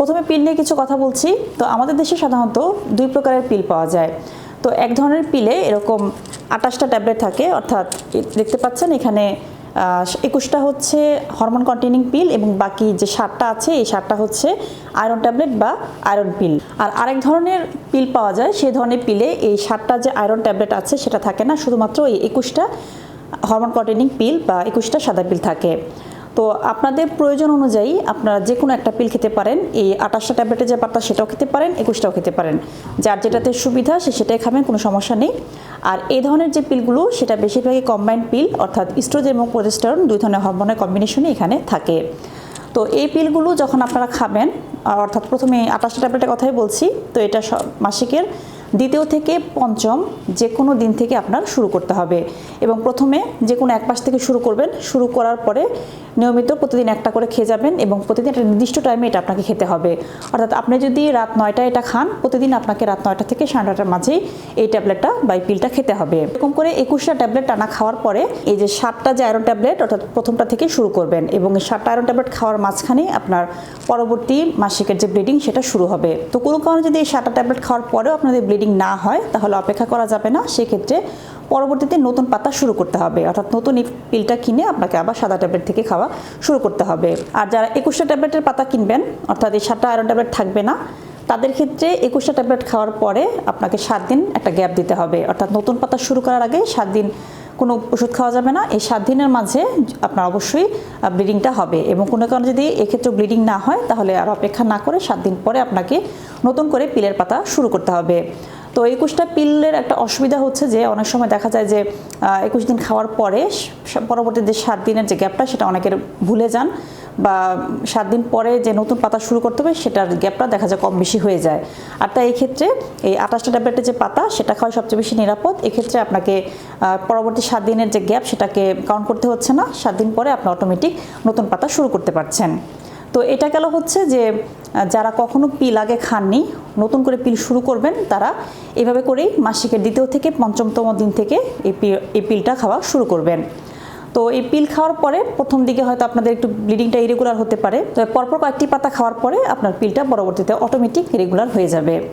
প্রথমে পিল নিয়ে কিছু কথা বলছি। তো আমাদের দেশে সাধারণত দুই প্রকারের পিল পাওয়া যায়। তো এক ধরনের পিলে এরকম আটাশটা ট্যাবলেট থাকে, অর্থাৎ দেখতে পাচ্ছেন এখানে একুশটা হচ্ছে হরমোন কন্টেনিং পিল এবং বাকি যে সাতটা আছে, এই সাতটা হচ্ছে আয়রন ট্যাবলেট বা আয়রন পিল। আর আরেক ধরনের পিল পাওয়া যায়, সেই ধরনের পিলে এই সাতটা যে আয়রন ট্যাবলেট আছে, সেটা থাকে না, শুধুমাত্র এই একুশটা হরমোন কন্টেনিং পিল বা একুশটা সাদা পিল থাকে। তো আপনাদের প্রয়োজন অনুযায়ী আপনারা যে কোনো একটা পিল খেতে পারেন। এই আঠাশটা ট্যাবলেটের যে পাতা সেটাও খেতে পারেন, একুশটাও খেতে পারেন। যার যেটাতে সুবিধা সে সেটাই খাবেন, কোনো সমস্যা নেই। আর এই ধরনের যে পিলগুলো সেটা বেশিরভাগই কম্বাইন্ড পিল অর্থাৎ ইস্ট্রোজেন এবং প্রোজেস্টেরন দুই ধরনের হরমোনের কম্বিনেশনে এখানে থাকে। তো এই পিলগুলো যখন আপনারা খাবেন, অর্থাৎ প্রথমে আঠাশটা ট্যাবলেটের কথাই বলছি, তো এটা মাসিকের দ্বিতীয় থেকে পঞ্চম যে কোনো দিন থেকে আপনার শুরু করতে হবে। এবং প্রথমে যে কোনো এক মাস থেকে শুরু করবেন, শুরু করার পরে নিয়মিত প্রতিদিন একটা করে খেয়ে যাবেন এবং প্রতিদিন একটা নির্দিষ্ট টাইমে এটা আপনাকে খেতে হবে। অর্থাৎ আপনি যদি রাত নয়টায় এটা খান, প্রতিদিন আপনাকে রাত নয়টা থেকে সাড়ে নটার মাঝেই এই ট্যাবলেটটা বা এই পিলটা খেতে হবে। এরকম করে একুশটা ট্যাবলেট টানা খাওয়ার পরে এই যে সাতটা যে আয়রন ট্যাবলেট অর্থাৎ প্রথমটা থেকে শুরু করবেন এবং এই সাতটা আয়রন ট্যাবলেট খাওয়ার মাঝখানে আপনার পরবর্তী মাসিকের যে ব্লিডিং সেটা শুরু হবে। তো কোনো কারণে যদি এই সাতটা ট্যাবলেট খাওয়ার পরেও আপনাদের ব্লিডিং না হয়, তাহলে অপেক্ষা করা যাবে না। সেক্ষেত্রে পরবর্তীতে নতুন পাতা শুরু করতে হবে। অর্থাৎ নতুন এই পিলটা কিনে আপনাকে আবার সাদা ট্যাবলেট থেকে খাওয়া শুরু করতে হবে। আর যারা একুশটা ট্যাবলেটের পাতা কিনবেন, অর্থাৎ এই সাতটা আয়রন ট্যাবলেট থাকবে না, তাদের ক্ষেত্রে একুশটা ট্যাবলেট খাওয়ার পরে আপনাকে সাত দিন একটা গ্যাপ দিতে হবে। অর্থাৎ নতুন পাতা শুরু করার আগে সাত দিন কোনো ওষুধ খাওয়া যাবে না। এই সাত দিনের মাঝে আপনার অবশ্যই ব্লিডিংটা হবে এবং কোনো কারণে যদি এক্ষেত্রে ব্লিডিং না হয়, তাহলে আর অপেক্ষা না করে সাত দিন পরে আপনাকে নতুন করে পিলের পাতা শুরু করতে হবে। তো একুশটা পিলের একটা অসুবিধা হচ্ছে যে অনেক সময় দেখা যায় যে একুশ দিন খাওয়ার পরে পরবর্তী যে সাত দিনের যে গ্যাপটা সেটা অনেকের ভুলে যান বা সাত দিন পরে যে নতুন পাতা শুরু করতে হবে সেটার গ্যাপটা দেখা যায় কম বেশি হয়ে যায়। আর তাই এই ক্ষেত্রে এই আঠাশটা ট্যাবলেটের যে পাতা সেটা খাওয়া সবচেয়ে বেশি নিরাপদ। এক্ষেত্রে আপনাকে পরবর্তী সাত দিনের যে গ্যাপ সেটাকে কাউন্ট করতে হচ্ছে না। সাত দিন পরে আপনি অটোমেটিক নতুন পাতা শুরু করতে পারছেন। তো এটা গেল হচ্ছে যে যারা কখনো পিল আগে খাননি, নতুন করে পিল শুরু করবেন, তারা এভাবে করেই মাসিকের দ্বিতীয় থেকে পঞ্চমতম দিন থেকে এই পিলটা খাওয়া শুরু করবেন। তো এই পিল খাওয়ার পরে প্রথম দিকে হয়তো আপনাদের একটু ব্লিডিংটা ইরেগুলার হতে পারে তবে পরপর কয়েকটি পাতা খাওয়ার পরে আপনার পিলটা পরবর্তীতে অটোমেটিক রেগুলার হয়ে যাবে।